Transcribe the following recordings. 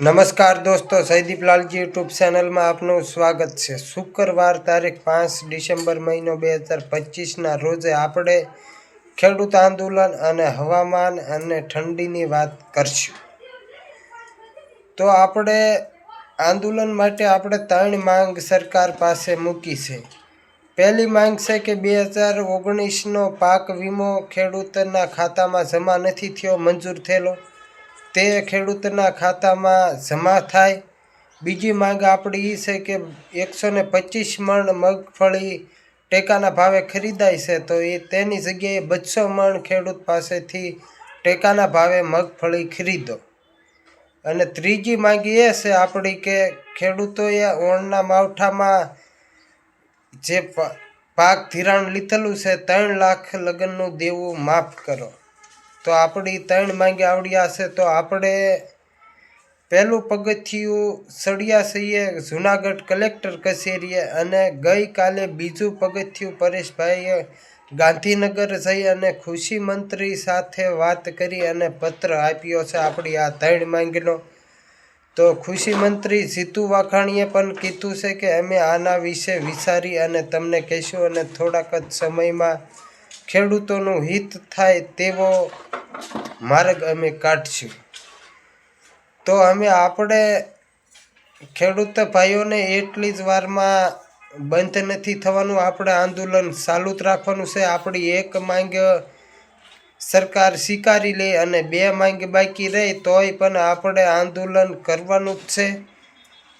નમસ્કાર દોસ્તો સૈદીપ લાલજી યુટ્યુબ ચેનલમાં આપનું સ્વાગત છે. શુક્રવાર તારીખ પાંચ ડિસેમ્બર મહિનો બે હજાર પચીસના રોજે આપણે ખેડૂત આંદોલન અને હવામાન અને ઠંડીની વાત કરશું. તો આપણે આંદોલન માટે આપણે ત્રણ માંગ સરકાર પાસે મૂકી છે. પહેલી માંગ છે કે બે હજાર ઓગણીસનો પાક વીમો ખેડૂતના ખાતામાં જમા નથી થયો, મંજૂર થયેલો. તે ખેડૂતના ખાતામાં જમા થાય. બીજી માંગ આપણી એ છે કે એકસો ને પચીસ મણ મગફળી ટેકાના ભાવે ખરીદાય છે, તો એ તેની જગ્યાએ બસો મણ ખેડૂત પાસેથી ટેકાના ભાવે મગફળી ખરીદો. અને ત્રીજી માંગ એ છે આપણી કે ખેડૂતોએ ઓણના માવઠામાં જે પાક ધિરાણ લીધેલું છે, ત્રણ લાખ લગ્નનું દેવું માફ કરો. તો આપણી ત્રણ માંગી આવડ્યા છે, તો આપણે પહેલું પગથિયું સળિયા છીએ જુનાગઢ કલેક્ટર કચેરીએ અને ગઈકાલે બીજું પગથિયું પરેશભાઈએ ગાંધીનગર જઈ અને ખુશી મંત્રી સાથે વાત કરી અને પત્ર આપ્યો છે, આપણી આ ત્રણ માંગનો. તો ખુશી મંત્રી જીતુ વાઘાણીએ પણ કીધું છે કે અમે આના વિશે વિચારી અને તમને કહેશું અને થોડાક જ સમયમાં ખેડૂતોનું હિત થાય તેવો માર્ગ અમે કાઢશું. તો અમે આપણે ખેડૂત ભાઈઓને એટલી જ વારમાં બંધ નથી થવાનું. આપણે આંદોલન ચાલુ જ રાખવાનું છે. આપણી એક માંગ સરકાર સ્વીકારી લે અને બે માંગ બાકી રહે તોય પણ આપણે આંદોલન કરવાનું જ છે.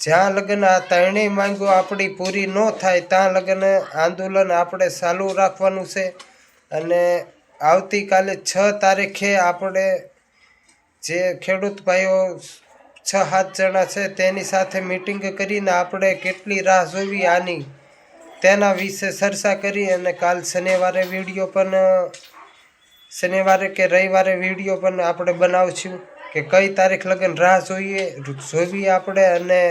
જ્યાં લગ્ન આ ત્રણેય માંગો આપણી પૂરી ન થાય, ત્યાં લગ્ન આંદોલન આપણે ચાલુ રાખવાનું છે. અને આવતીકાલે છ તારીખે આપણે જે ખેડૂત ભાઈઓ છ સાત જણા છે તેની સાથે મિટિંગ કરીને આપણે કેટલી રાહ જોવી આની તેના વિશે ચર્ચા કરી અને કાલ શનિવારે વીડિયો પણ, શનિવારે કે રવિવારે વીડિયો પણ આપણે બનાવશું કે કઈ તારીખ લગન રાહ જોઈએ, જોવી આપણે અને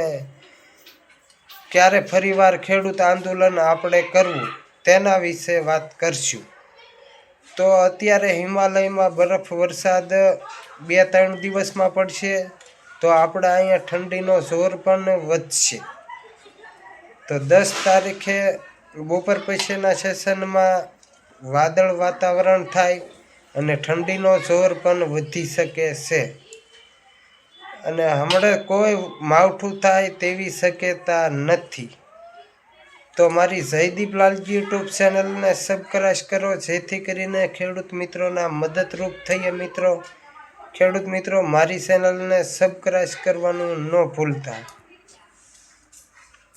ક્યારે ફરીવાર ખેડૂત આંદોલન આપણે કરવું તેના વિશે વાત કરશું. તો અત્યારે હિમાલયમાં બરફ વરસાદ બે ત્રણ દિવસમાં પડશે. તો આપણે અહીંયા ઠંડીનો જોર પણ વધશે. તો દસ તારીખે બપોર પછીના સેશનમાં વાદળ વાતાવરણ થાય અને ઠંડીનો જોર પણ વધી શકે છે. અને હમણાં કોઈ માવઠું થાય તેવી શક્યતા નથી. તો મારી જયદીપ લાલજી યુટ્યુબ ચેનલને સબસ્ક્રાઈબ કરો, જેથી કરીને ખેડૂત મિત્રોના મદદરૂપ થઈએ મિત્રો. ખેડૂત મિત્રો, મારી ચેનલને સબસ્ક્રાઈબ કરવાનું ન ભૂલતા.